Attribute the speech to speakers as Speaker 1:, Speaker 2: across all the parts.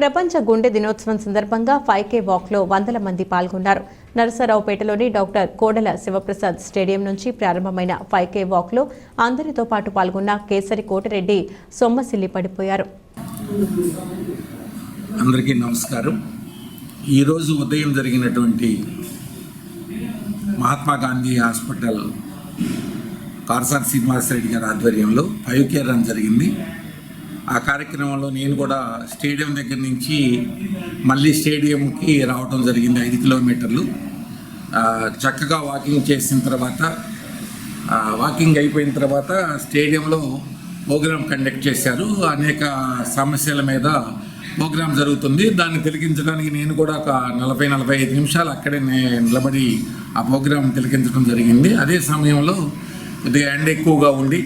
Speaker 1: ప్రపంచ గుండె దినోత్సవం సందర్భంగా ఫైవ్ కే వాక్లో వందల మంది పాల్గొన్నారు. నరసరావుపేటలోని డాక్టర్ కోడల శివప్రసాద్ స్టేడియం నుంచి ప్రారంభమైన ఫైవ్ కే వాక్లో అందరితో పాటు పాల్గొన్న కేసరి కోటిరెడ్డి సొమ్మసిల్లి పడిపోయారు.
Speaker 2: అందరికీ నమస్కారం. ఈరోజు ఉదయం జరిగినటువంటి మహాత్మా గాంధీ హాస్పిటల్ కార్సార్ శ్రీనివాసరెడ్డి గారి ఆధ్వర్యంలో ఫైవ్ కే రన్ జరిగింది. ఆ కార్యక్రమంలో నేను కూడా స్టేడియం దగ్గర నుంచి మళ్ళీ స్టేడియంకి రావడం జరిగింది ఐదు కిలోమీటర్లు. చక్కగా వాకింగ్ చేసిన తర్వాత వాకింగ్ అయిపోయిన తర్వాత స్టేడియంలో ప్రోగ్రామ్ కండక్ట్ చేశారు. అనేక సమస్యల మీద ప్రోగ్రామ్ జరుగుతుంది. దాన్ని తిలకించడానికి నేను కూడా ఒక నలభై నలభై ఐదు నిమిషాలు అక్కడే నిలబడి ఆ ప్రోగ్రాం తిలకించడం జరిగింది. అదే సమయంలో కొద్దిగా ఎండ ఎక్కువగా ఉండి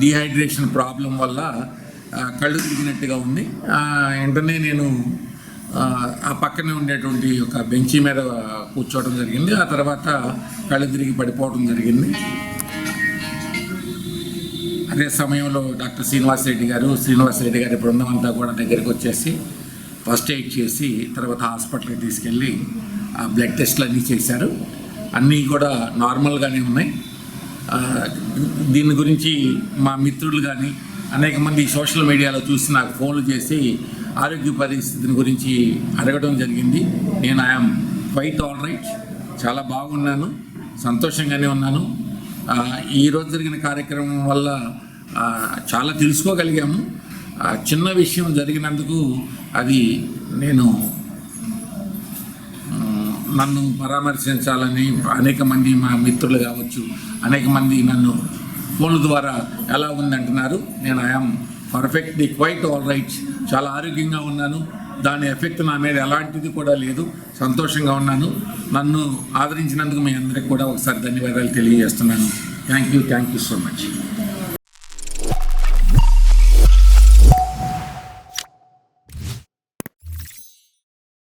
Speaker 2: డిహైడ్రేషన్ ప్రాబ్లం వల్ల కళ్ళు తిరిగినట్టుగా ఉంది. వెంటనే నేను ఆ, పక్కనే ఉండేటువంటి ఒక బెంచీ మీద కూర్చోవడం జరిగింది. ఆ తర్వాత కళ్ళు తిరిగి పడిపోవడం జరిగింది. అదే సమయంలో డాక్టర్ శ్రీనివాస్ రెడ్డి గారు శ్రీనివాస్ రెడ్డి గారి బృందం అంతా కూడా దగ్గరికి వచ్చేసి ఫస్ట్ ఎయిడ్ చేసి తర్వాత హాస్పిటల్కి తీసుకెళ్ళి ఆ బ్లడ్ టెస్ట్లు అన్నీ చేశారు. అన్నీ కూడా నార్మల్గానే ఉన్నాయి. దీని గురించి మా మిత్రులు కానీ అనేక మంది సోషల్ మీడియాలో చూసి నాకు ఫోన్లు చేసి ఆరోగ్య పరిస్థితిని గురించి అడగడం జరిగింది. నేను ఐఎమ్ క్వైట్ ఆల్ రైట్. చాలా బాగున్నాను. సంతోషంగానే ఉన్నాను. ఈరోజు జరిగిన కార్యక్రమం వల్ల చాలా తెలుసుకోగలిగాము. చిన్న విషయం జరిగినందుకు అది నేను నన్ను పరామర్శించాలని అనేక మంది మా మిత్రులు కావచ్చు అనేక మంది నన్ను ఫోన్ల ద్వారా ఎలా ఉందంటున్నారు నేను I'm perfectly quite all right చాలా ఆరోగ్యంగా ఉన్నాను. దాని ఎఫెక్ట్ నా మీద ఎలాంటిది కూడా లేదు. సంతోషంగా ఉన్నాను. నన్ను ఆదరించినందుకు మీ అందరికి కూడా ఒకసారి ధన్యవాదాలు తెలియజేస్తున్నాను. Thank you thank you so much